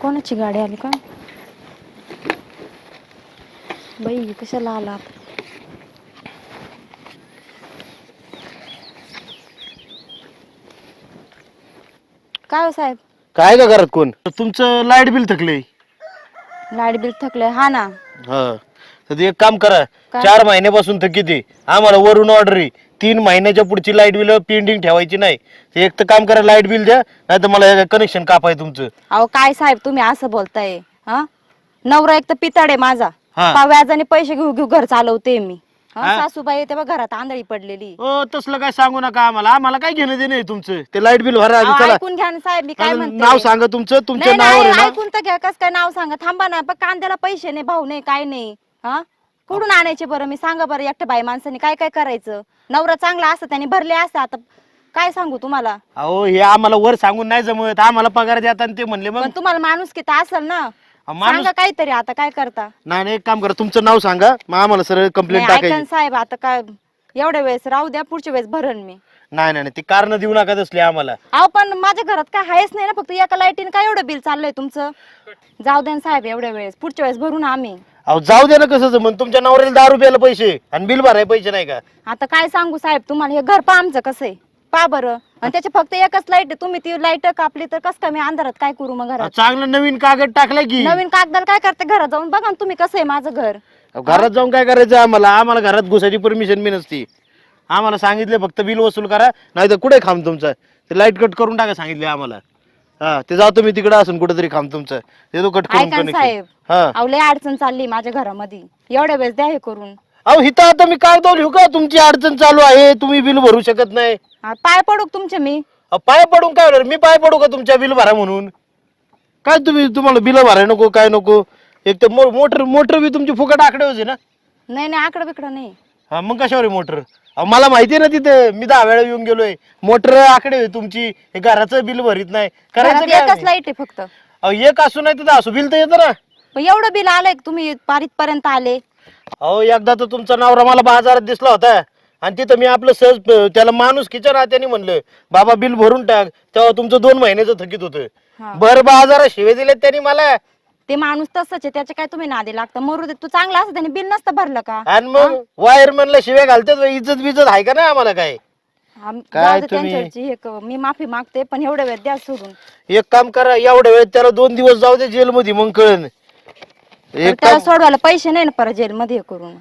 कोणाची गाडी आली का? बाई कशाला आला? काय हो साहेब? काय का घरात कोण? तुमचं लाइट बिल थकले लाइट बिल थकले हा ना. हा. तर ते एक काम करा काय? चार महिन्यापासून थकीत आहे आम्हाला वरून ऑर्डर तीन महिन्याच्या पुढची लाइट बिल पेंडिंग ठेवायची नाही. ते एक तर काम करा लाइट बिल द्या नाही तर मला कनेक्शन कापाय तुमचं. अहो काय साहेब तुम्ही असं बोलताय हा? नवरा एक तर पिताड आहे माझा. हा. पा व्याजाने पैसे घेऊ घेऊ घर चालवते मी. हा, हा? सासूबाई तेव्हा घरात आंधळी पडलेली. ओ तसलं काय सांगू नका आम्हाला. आम्हाला काय घेणं देणं आहे तुमचं? ते लाइट बिल भरा आधी अहो, चला. ऐकून घ्या ना साहेब मी काय अजून म्हणते? नाव सांगा तुमचं तुमच्या नाही नावावर नाही आहे ना? ऐकून तर घ्या कस काय नाव सांगा? थांबा ना पण कांद्याला पैसे नाही भाऊ नाही काय नाही. हा? कुठून आणायचे बरं? मी सांगा बरं एकट्या बाई माणसाने काय काय करायचं? नवरा चांगला असतं त्याने भरले असते आता काय सांगू तुम्हाला? अहो हे आम्हाला वर सांगून नाही जमत. आम्हाला पगार देतात आणि ते म्हणले मग? पण तुम्हाला माणूस किती असेल ना? माणूस सांगा काहीतरी आता काय करता? नाही नाही, एक काम करा तुमचं नाव सांगा. मग आम्हाला सरळ कंप्लेंट नाही, ऐका टाकायची ना साहेब आता काय एवढ्या वेळेस राहू द्या पुढच्या वेळेस भरण मी. नाही नाही नाही, ते कारण देऊ नका तसले आम्हाला. अहो पण माझ्या घरात काय आहेच नाही ना फक्त एका लाईटीने काय एवढं बिल चाललंय तुमचं? जाऊ द्या ना साहेब एवढ्या वेळेस पुढच्या वेळेस भरू ना आम्ही. अहो जाऊ दे ना कसं जमन तुमच्या नवऱ्याला दहा रुपयाला पैसे आणि बिल भराय पैसे नाही का? आता काय सांगू साहेब तुम्हाला हे घर पा आमचं कसं आहे. पा बरं. आणि त्याची फक्त एकच लाइट तुम्ही ती लाइट कापली तर कसं काय मी अंधारात काय करू मग घरात? चांगलं नवीन कागद टाकलाय की. नवीन कागदाला काय करते? घरात जाऊन बघा ना तुम्ही कसं आहे माझं घर. घरात जाऊन काय करायचं आम्हाला? आम्हाला घरात घुसायची परमिशन बी नसती. आम्हाला सांगितले फक्त बिल वसूल करा नाही तर कुठे खांब तुमचं? ते लाइट कट करून टाका सांगितले आम्हाला. हा ते जातो मी तिकडे असून कुठेतरी खांब तुमचं. ते तो कट करून ऐका ना connection. साहेब. हा. अहो लय अडचण चालली माझ्या घरामध्ये. एवढ्या वेळेस द्या हे करून. अहो हिथं आता मी कागद लिहू का? तुमची अडचण चालू आहे. तुम्ही बिल भरू शकत नाही. हा, पाय पडू का तुमचे मी? पाय पडून काय होणार? मी पाय पडू का तुमच्या बिल भरा म्हणून? काय तुम्ही तुम्हाला बिल भराय नको काय नको? एक तर मो- मोटर मोटर बी तुमची फुकट आकडे होते ना? नाही नाही आकडं बिकडं नाही. हा मग कशावर आहे मोटर? मला माहिती आहे ना तिथे मी दहा वेळा येऊन गेलोय. मोटर आकडे तुमची. हे घराचं बिल भरीत नाही. करायचं घरात एकच? लाइट आहे फक्त. एक असू नाही तर असू. बिल तर येतं ना. पण एवढं बिल आलंय का तुम्ही? पारित पर्यंत आले. अहो एकदा तर तुमचा नवरा मला बाजारात दिसला होता. आणि तिथं मी आपलं सहज अं, त्याला माणूस किचन त्याने म्हणलं बाबा बिल भरून टाक. तेव्हा तुमचं दोन महिन्याचं थकीत होतं. बर बाजारा शिवे दिले त्यांनी मला. ते माणूस तसंच आहे त्याचे काय तुम्ही नादी लागतं? मरू दे तू चांगला असं त्याने बिल नसतं भरलं का? आणि मग वायरमॅनला शिव्या घालतात इज्जत बिज्जत आहे का ना आम्हाला काय? काय जाऊ दे तुम्ही- त्यांच्यावरची हे क- मी माफी मागते पण एवढ्या वेळ द्या सोडून. एक काम करा एवढ्या वेळ त्याला दोन दिवस जाऊ दे जेलमध्ये मग कळन. तर एक त्याला काम सोडवायला पैसे नाही ना परत जेलमध्ये हे करून.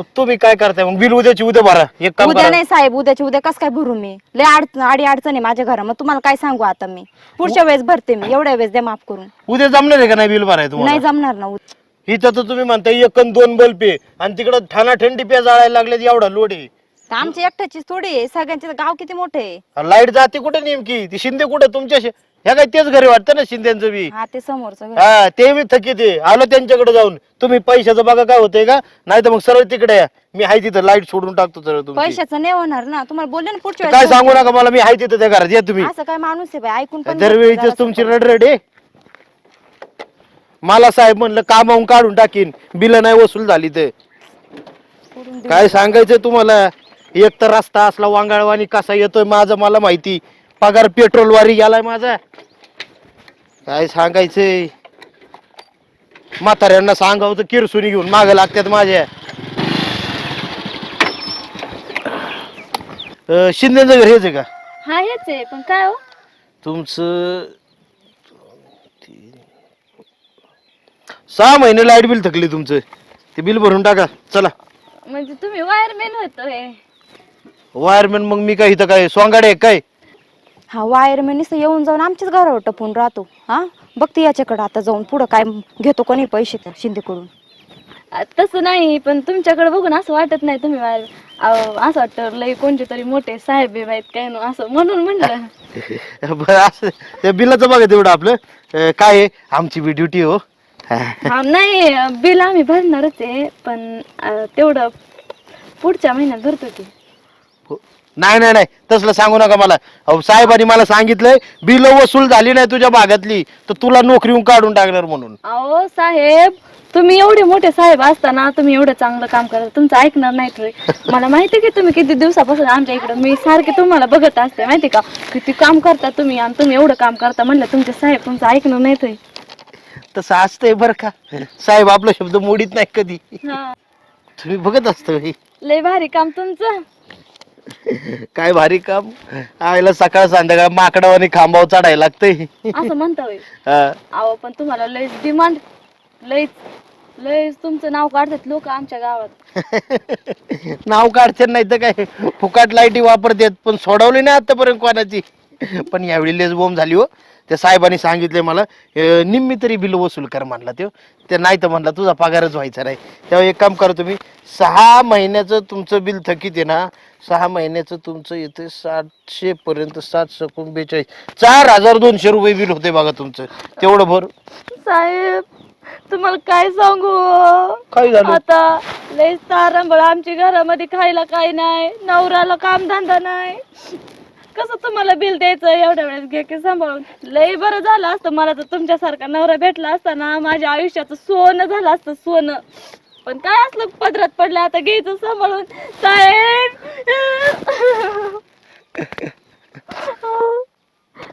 तुम्ही काय करताय? मग बिल उद्याची उद्या भरा. एक काम उद्या करा. नाही साहेब उद्याची उद्या कस काय भरू मी? लय अडचण आडी अडचण आहे माझ्या घरा मग तुम्हाला काय सांगू आता मी? पुढच्या वेळेस भरते मी. एवढ्या वेळेस द्या माफ करून. उद्या जमणार आहे का नाही बिल भराय तुम्हाला? नाही जमणार ना उद्या. इथं तर तुम्ही म्हणताय एक अन दोन बल्ब आहे. आणि तिकडं ठाणा ठंडी पे जाळायला लागले एवढा लोड आहे. तर आमची एकट्याची थोडी आहे. सगळ्यांचे गाव किती मोठे आहे? लाइट जाते कुठे नेमकी? ती शिंदे कुठे? तुमच्या शे- ह्या काय तेच घरी वाटतं ना शिंद्यांचं बी? हा ते समोरचं घर. हा ते बी थकीत आहे आलो त्यांच्याकडे जाऊन. तुम्ही पैशाचं बघा काय होतंय का? नाही तर मग सरळ तिकडे या. मी आहे तिथं लाइट सोडून टाकतो सरळ तुम्ही पैशाचं नाही होणार ना. तुम्हाला बोलले ना पुढच्या काय सांगू नका मला मी आहे तिथं त्या घरात. या तुम्ही. असं काय माणूस आहे बाई ऐकून पण घेत नाही दरवेळीच. तुमची रडरड आहे. मला साहेब म्हणलं कामावून काढून टाकीन. बिल नाही वसूल झाली तर सोडून दे. काय सांगायचं तुम्हाला? एक तर रस्ता असला वांगाळवाणी कसा येतोय माझं मला माहिती. पगार पेट्रोल वारी गेलाय माझा. काय सांगायचंय? म्हाताऱ्यांना सांगावं तर किरसुनी घेऊन माग लागतात माझ्या. अं, शिंदेचं घर हेच आहे का? हा हेच आहे. पण काय हो? तुमचं सहा महिने लाइट बिल थकले तुमचं. ते बिल भरून टाका. चला. म्हणजे तुम्ही वायरमॅन होतोय वायरमॅन मग मी काय इथं काय? सोंगाडे आहे काय? हा वायरमॅन नुसतं येऊन जाऊन आमच्याच घरावर टपून राहतो. हा? बघते याच्याकडे आता जाऊन पुढं काय घेतो कोणी पैसे त्या शिंदेकडून. आ, तसं नाही पण तुमच्याकडे बघून असं वाटत नाही तुम्ही वायर अहो, असं वाटतं लई कोणते तरी मोठे साहेब बिब आहेत काय नो असं म्हणून म्हणलं. बरं असं त्या बिलाचं बघा तेवढं आपलं. अं, काय आहे? आमची बी ड्युटी हो. हा नाही बिल आम्ही भरणारच आहे पण तेवढं पुढच्या महिन्यात भरतो की. नाही नाही नाही. तसलं सांगू नका मला. अहो साहेबांनी मला सांगितलंय बिल वसूल झाली नाही तुझ्या भागातली तर तुला नोकरीहून काढून टाकणार म्हणून. अहो साहेब तुम्ही एवढे मोठे साहेब असताना तुम्ही एवढं चांगलं काम करता. तुमचं ऐकणार नाहीत रे मला माहिती की तुम्ही किती दिवसापासून आमच्या इकडं मी सारखे तुम्हाला बघत असते माहिती का? किती काम करता तुम्ही आणि तुम्ही एवढं काम करता म्हणलं तुमचे साहेब तुमचं ऐकणार नाहीत होय. तसं असतंय बरं का. साहेब आपला शब्द मोडीत नाही कधी. हा. तुम्ही बघत असतो हे. लय भारी काम तुमचं. काय भारी काम? आईला सकाळ संध्याकाळ माकडावानी खांबावर चढायला लागतंय. असं म्हणता होय हा. अहो पण तुम्हाला लयच डिमांड लयच लयच तुमचं नाव काढतात लोक आमच्या गावात. नाव काढते नाही तर काय फुकाट लाईटी वापरतात पण सोडवली नाही आतापर्यंत कोणाची. पण यावेळी लेस बोंब झाली हो. त्या साहेबांनी सांगितले मला अं, निम्मी तरी बिल वसूल कर म्हणला तो ते नाही तर म्हणला तुझा पगारच व्हायचा नाही. तेव्हा एक काम करा तुम्ही सहा महिन्याचं तुमचं बिल थकीत आहे ना सहा महिन्याचं तुमचं येते सातशे पर्यंत सात सकून बेचाळीस. चार हजार दोनशे रुपये बिल होते बघा तुमचं. तेवढं भर. साहेब तुम्हाला काय सांगू? काय झालं? आता लय तारंबळ आमच्या घरामध्ये खायला काय नाही नवऱ्याला कामधंदा नाही. कसं तुम्हाला बिल द्यायचं एवढ्या वेळेस? घे की सांभाळून. लय बरं झालं असतं मला तर तुमच्यासारखा नवरा भेटला असता ना माझ्या आयुष्याचं सोनं झालं असतं सोनं. पण काय असलं पदरात पडलं आता घ्यायचं सांभाळून? साहेब!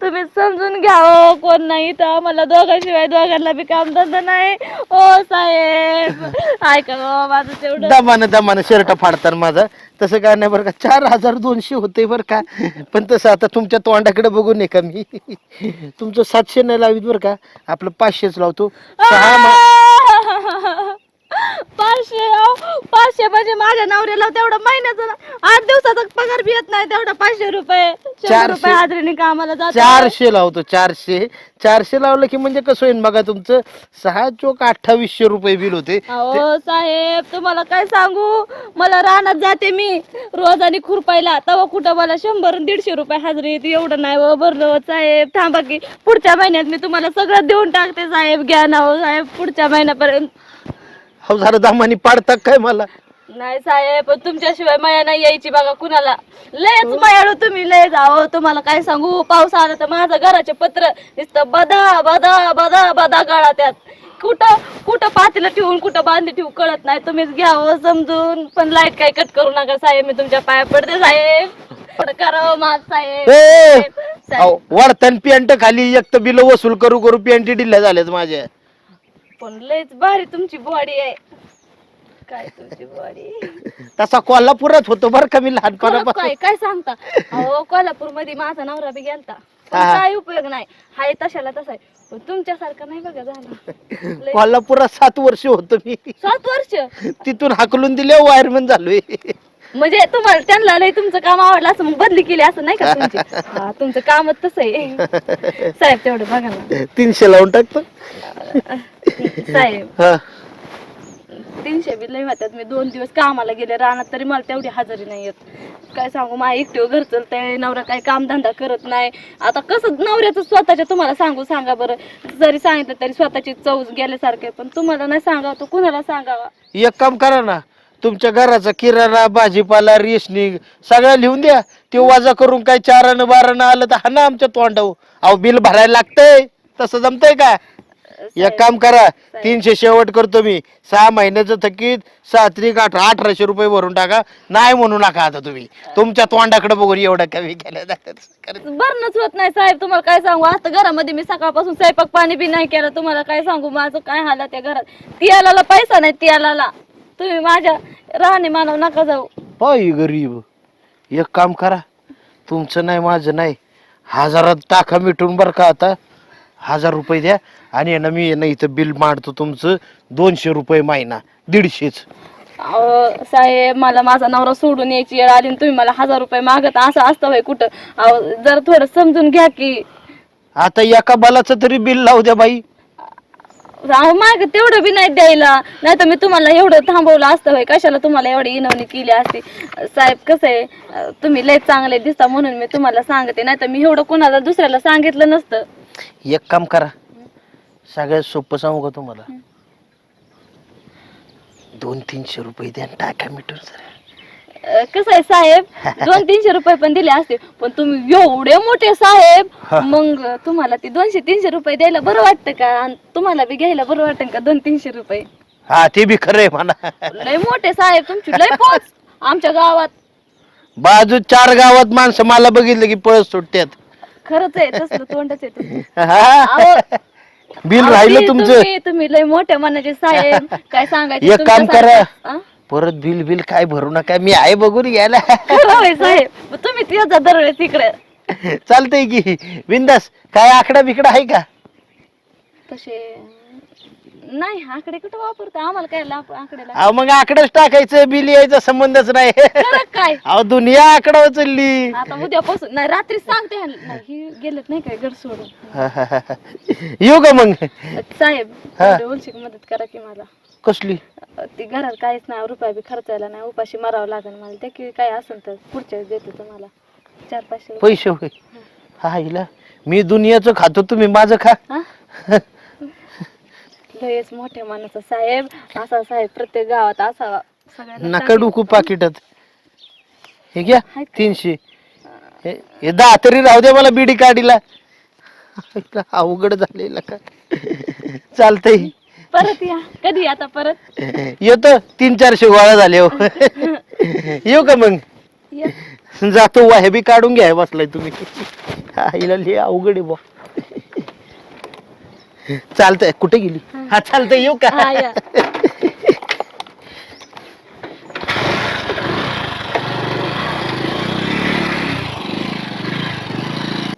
तुम्ही समजून घ्या हो कोण नाही तर मला दोघांशिवाय दोघांना बी काम धंदा नाही. ओ साहेब! ऐका हो माझं तेवढं दमानं दमानं शर्ट फाडतात माझा. तसं काय नाही बरं का. चार हजार दोनशे होते बरं का. पण तसं आता तुमच्या तोंडाकडे बघून नये का मी. तुमचं सातशे नाही लावित बरं का. आपलं पाचशेच लावतो. सहा मा- पाचशे अहो, पाचशे म्हणजे माझ्या नवऱ्याला तेवढा महिन्याचा ना- आठ दिवसाचा पगार बी येत नाही तेवढा पाचशे रुपये शंभर चारशे. रुपये हाजरीने कामाला जातो चारशे लावतो चारशे. चारशे लावलं की म्हणजे कसं होईल बघा तुमचं? सहा चोक अठ्ठावीसशे रुपये बिल होते. अहो साहेब तुम्हाला काय सांगू? मला रानात जाते मी रोज आणि खुरपायला. तेव्हा कुठं मला शंभर आणि दीडशे रुपये हजरी येते एवढं नाही हो भरलं हो साहेब. थांबा की पुढच्या महिन्यात मी तुम्हाला सगळं देऊन टाकते साहेब. घ्या ना हो साहेब. पुढच्या महिन्यापर्यंत हो झालं दमानी पाडतात काय मला? नाही साहेब पण तुमच्याशिवाय माया नाही यायची बघा कुणाला. लयच मायाळू तुम्ही लय जावं. तुम्हाला काय सांगू? पाऊस आला तर माझं घराचे पत्र नुसतं बदा बदा बदा बदा गळा त्यात कुठं कुठं पातीला ठेवून कुठं बांधली ठेवू कळत नाही. तुम्हीच घ्यावं समजून. पण लाइट काय कट करू नका साहेब मी तुमच्या पाया पडते साहेब. थोडं करावं माझ साहेब. ए! साहेब. अहो, पेंट खाली एक तर बिल वसूल करू करू पेंटी डिल्ल्या झाल्यात माझ्या. पण लयच भारी तुमची बॉडी आहे. काय तुमची बॉडी तसा कोल्हापुरात होतो बरं का मी लहानपणापासून. काय काय सांगता? अहो कोल्हापूरमध्ये माझा नवरा बी गेलता. पण हा. काय उपयोग नाही. हाय तशाला तसा आहे. पण तुमच्यासारखं नाही बघा झालं. लय- कोल्हापुरात सात वर्ष होतो मी. सात वर्ष? तिथून हाकलून दिले वायरमन झालोय. म्हणजे तुम्हाला त्यांना लय तुमचं काम आवडलं असं मग बदली केली असं नाही का तुमची? हा तुमचं कामच तसं आहे. साहेब तेवढं बघा ना. तीनशे लावून टाकतो साहेब. हा. तीनशे बी लय होत्यात मी दोन दिवस कामाला गेले रानात तरी मला तेवढी हजेरी नाही येत. काय सांगू माझ्या एकटे घर चालतंय नवरा काही कामधंदा करत नाही. आता कसं नवऱ्याचं स्वतःच्या तुम्हाला सांगू सांगा बरं. जरी सांगितलं तरी स्वतःची चव गेल्यासारखे पण तुम्हाला नाही सांगावं तर कुणाला सांगावा? एक काम करा ना तुमच्या घराचा किराणा भाजीपाला रेशनिंग सगळं लिहून द्या. ते वजा करून काय चारानं बारानं आलं तर हा ना आमच्या तोंडावर. अहो बिल भरायला लागतंय. तसं जमतंय का? एक काम करा तीनशे शेवट करतो मी. सहा महिन्याचं थकीत सहा त्रिक अठरा अठराशे रुपये भरून टाका. नाही म्हणू नका आता तुम्ही. तुमच्या तोंडाकडे बघून एवढं कमी केलं जातं भरणच होत नाही साहेब. तुम्हाला काय सांगू? आता घरामध्ये मी सकाळपासून स्वयंपाक पाणी बी नाही केलं. तुम्हाला काय सांगू? माझं काय हालत त्या घरात? तियाला पैसा नाही तियाला तुम्ही माझ्या राहणे मानव नका जाऊ. होय गरीब. एक काम करा. तुमचं नाही माझं नाही. हजारात टाका मिटून बरं का आता. हजार रुपये द्या. आणि आहे ना मी आहे ना इथं बिल मांडतो तुमचं. दोनशे रुपये महिना. दीडशेच. अहो साहेब मला माझा नवरा सोडून यायची वेळ आली आणि तुम्ही मला हजार रुपये मागत असं असतं होय कुठं? अहो जर थोडं समजून घ्या की. आता एका बलाचं तरी बिल लावू द्या बाई. अहो माग तेवढं बी नाही द्यायला. नाही तर मी तुम्हाला एवढं थांबवलं असतं होय. कशाला तुम्हाला एवढी इनवणी केली असती? साहेब कसं आहे? तुम्ही लय चांगले दिसता म्हणून मी तुम्हाला सांगते. नाही तर मी एवढं कोणाला दुसऱ्याला सांगितलं नसतं. एक काम करा. सगळ्यात सोपं सांगू का तुम्हाला? दोन तीनशे रुपये द्या आणि टाका मिटून सर. अं, कसं आहे साहेब दोन तीनशे रुपये पण दिले असते पण तुम्ही एवढे मोठे साहेब मग तुम्हाला ती दोनशे तीनशे रुपये द्यायला बरं वाटतं का? आणि तुम्हाला बी घ्यायला बरं वाटतं का दोन तीनशे रुपये? हा ते बी खरं आहे म्हणा. लय मोठे साहेब तुमची लय पोच. आमच्या गावात. बाजू चार गावात माणसं मला बघितलं की पळस सुटतात खरंच आहे तसलं तोंडच आहे तुमचं. हा. अहो, बिल राहिलं तुमचं. तुम्ही तुम्ही लय मोठ्या मनाचे साहेब. काय सांगायचे एक काम तुमच्यासारखं- करा. आ? परत बिल बिल काय भरू नका मी आहे बघून घ्यायला. होय साहेब. मग तुम्ही तिचा दरवेळेस इकडे. चालतंय की. बिंदास काय आकडा बिकडा आहे का? तसे नाही आकडे कुठं वापरतो? आम्हाला काय लाप आकडेला अहो मग आकडेच टाकायचं बिल यायचा संबंधच नाही. खरं काय? अहो दुनिया आकडा उचलली आता उद्यापासून नाही रात्री सांगते. ह्यांना. नाही ही गेलेत नाही काय घर सोडून? येऊ का मग? साहेब उलशीक मदत करा की मला. कसली? ती घरात काहीच नाही रुपया बी खर्चायला नाही उपाशी मरावं लागेल मला. त्या की काय असेल तर पुढच्या वेळेस देते तुम्हाला. चार पाचशे. पैसे होय. हा हिला. मी दुनियाचं खातो तुम्ही माझं खा. हा? लयच मोठ्या मानाचा साहेब. असा साहेब प्रत्येक गावात असावा सगळ्यांना नका चांगली- डुकू पाकिटात. हे घ्या? तीनशे. हे हे दहा तरी राहू द्या मला बिडी काढीला. अवघड झालेला का? चालतंय. परत या. कधी आता परत? येतो. तीन चारशे गोळा झाले हो. येऊ का मग? या. जातो वाहे बी काढून घ्या बसलाय तुम्ही. हिला लिहि अवघड आहे बा चालतंय कुठे गेली? हा. चालतंय येऊ का? हा या.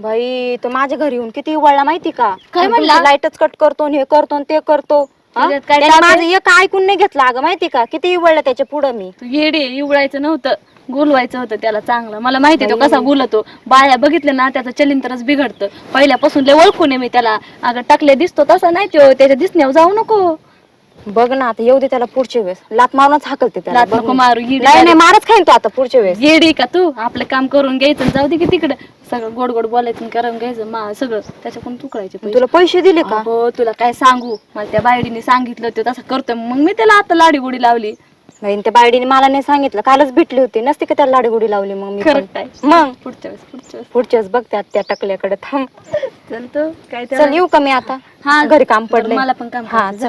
बाई तो माझ्या घरी येऊन किती वळला माहिती का? काय म्हणला? लाईटच कट करतो आणि हे करतो आणि ते करतो. हा? त्याच्यात काय त्याने ताप आहे? माझं एक ऐकून नाही घेतलं अगं माहिती का? किती वळलं त्याच्या पुढं मी. तू येडे इवळायचं नव्हतं. गुलवायचं होतं त्याला चांगलं. मला माहिती आहे तो कसा गुलतो बाया बघितले ना त्याचं चलिंतरच बिघडतं. पहिल्यापासून लय ओळखून आहे मी त्याला. अगं टाकले दिसतो तसा नाही तो. त्याच्या दिसण्यावर जाऊ नको. बघ ना आता येऊ दे त्याला पुढच्या वेळेस. लात मारूनच हाकलते त्याला. लाथ बघ नको ना. मारू, येडी नाही नाही झाली. मारच खाईन तो आता पुढच्या वेळेस. येडी का तू? आपलं काम करून घ्यायचं आणि जाऊ दे की तिकडं. सगळं गोड गोड बोलायचं आणि करून घ्यायचं. मा सगळं. त्याच्याकडून तुकडायचे पैसे. तुला पैसे दिले का? हो तुला काय सांगू? मला त्या बायडीने सांगितलं ते तसं करतोय. मग मी त्याला आता लाडी गोडी लावली. नाही त्या बायडीने मला नाही सांगितलं. कालच भेटली होती. नसती का त्याला लाडीगुडी लावली मग मी पण. मग? पुढच्या वेळेस पुढच्या वेळेस. पुढच्याच बघ त्या त्या टकल्याकडे थांब. चल तो काय चल येऊ का मी आता? हा घरी काम बरं, पडलंय. मला पण काम हा. चल.